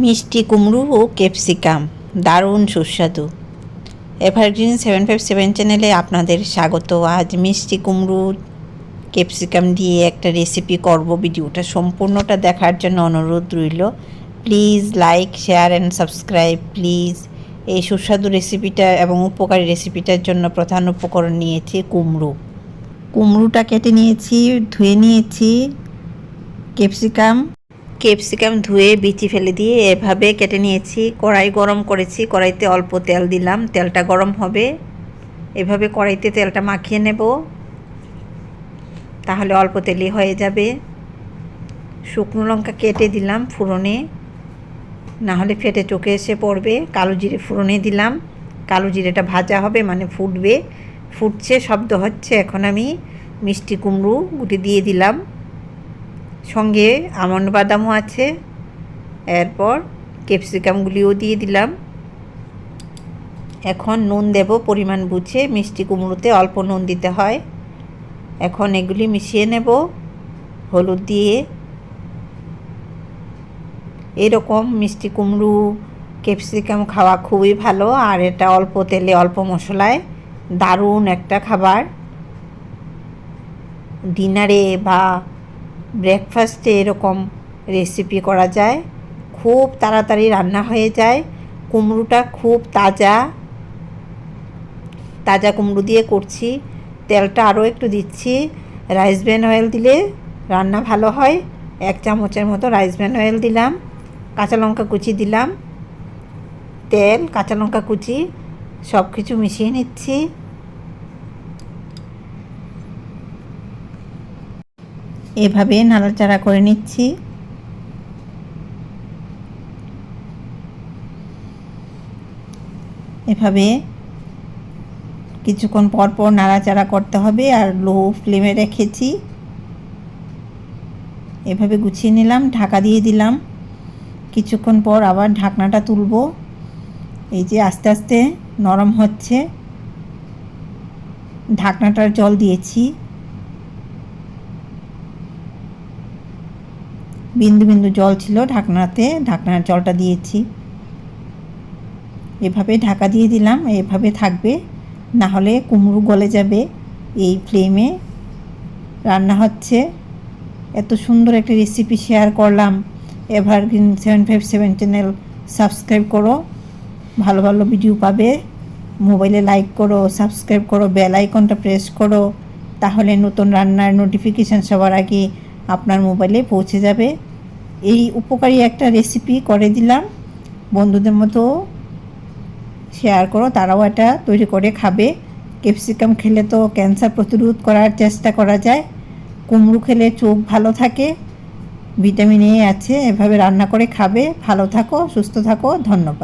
মিষ্টি কুমড়ো ও ক্যাপসিকাম, দারুণ সুস্বাদু। এভারগ্রিন সেভেন ফাইভ সেভেন চ্যানেলে আপনাদের স্বাগত। আজ মিষ্টি কুমড়ো, ক্যাপসিকাম দিয়ে একটা রেসিপি করব। ভিডিওটা সম্পূর্ণটা দেখার জন্য অনুরোধ রইল। Please like, share and subscribe. Please এই সুস্বাদু রেসিপিটা এবং উপকারী রেসিপিটার জন্য প্রধান উপকরণ নিয়েছি কুমড়ো। কুমড়োটা কেটে নিয়েছি, ধুয়ে নিয়েছি, ক্যাপসিকাম ক্যাপসিকাম ধুয়ে, বিচি ফেলে দিয়ে এভাবে কেটে নিয়েছি। কড়াই গরম করেছি। কড়াইতে অল্প তেল দিলাম। তেলটা গরম হবে। এভাবে কড়াইতে তেলটা মাখিয়ে নেব। তাহলে অল্প তেলই হয়ে যাবে। শুকনো লঙ্কা কেটে দিলাম ফুরনে। না হলে ফেটে চোখে এসে পড়বে। কালো জিরে ফুরনে দিলাম। কালো জিরেটা ভাজা হবে মানে ফুটবে। ফুটছে, শব্দ হচ্ছে। এখন আমি মিষ্টি কুমড়ো গুটি দিয়ে দিলাম। সঙ্গে আমন্ড বাদামও আছে। এরপর ক্যাপসিকামগুলিও দিয়ে দিলাম। এখন নুন দেব, পরিমাণ বুঝে। মিষ্টি কুমড়োতে অল্প নুন দিতে হয়। এখন এগুলি মিশিয়ে নেব, হলুদ দিয়ে। এরকম মিষ্টি কুমড়ো, ক্যাপসিকাম খাওয়া খুবই ভালো। আর এটা অল্প তেলে, অল্প মশলায় দারুণ একটা খাবার। ডিনারে বা ব্রেকফাস্টে এরকম রেসিপি করা যায়। খুব তাড়াতাড়ি রান্না হয়ে যায়। কুমড়োটা খুব তাজা তাজা কুমড়ো দিয়ে করছি। তেলটা আরও একটু দিচ্ছি। রাইস ব্র্যান অয়েল দিলে রান্না ভালো হয়। এক চামচের মতো রাইস ব্র্যান অয়েল দিলাম। কাঁচা লঙ্কা কুচি দিলাম। তেল, কাঁচা লঙ্কা কুচি সব কিছু মিশিয়ে নিচ্ছি। এভাবে নাড়াচাড়া করে নিচ্ছি। এভাবে কিছুক্ষণ পর পর নাড়াচাড়া করতে হবে আর লো ফ্লেমে রেখেছি। এভাবে গুছিয়ে নিলাম, ঢাকা দিয়ে দিলাম। কিছুক্ষণ পর আবার ঢাকনাটা তুলব। এই যে আস্তে আস্তে নরম হচ্ছে। ঢাকনাটার জল দিয়েছি। বিন্দু বিন্দু জল ছিল ঢাকনাতে, ঢাকনার জলটা দিয়েছি। এভাবে ঢাকা দিয়ে দিলাম, এভাবে থাকবে, না হলে কুমড়ো গলে যাবে এই ফ্লেমে। রান্না হচ্ছে। এত সুন্দর একটা রেসিপি শেয়ার করলাম। Evergreen seven five seven channel subscribe করো। ভালো ভালো ভিডিও পাবে। মোবাইলে লাইক করো, সাবস্ক্রাইব করো, বেল আইকনটা প্রেস করো। তাহলে নতুন রান্নার নোটিফিকেশান সবার আগে আপনার মোবাইলে পৌঁছে যাবে। এই উপকারী একটা রেসিপি করে দিলাম। বন্ধুদের মতো শেয়ার করো, তারাও এটা তৈরি করে খাবে। ক্যাপসিকাম খেলে তো ক্যান্সার প্রতিরোধ করার চেষ্টা করা যায়। কুমড়ো খেলে চোখ ভালো থাকে। ভিটামিন এ আছে, এভাবে রান্না করে খাবে। ভালো থাকো, সুস্থ থাকো, ধন্যবাদ।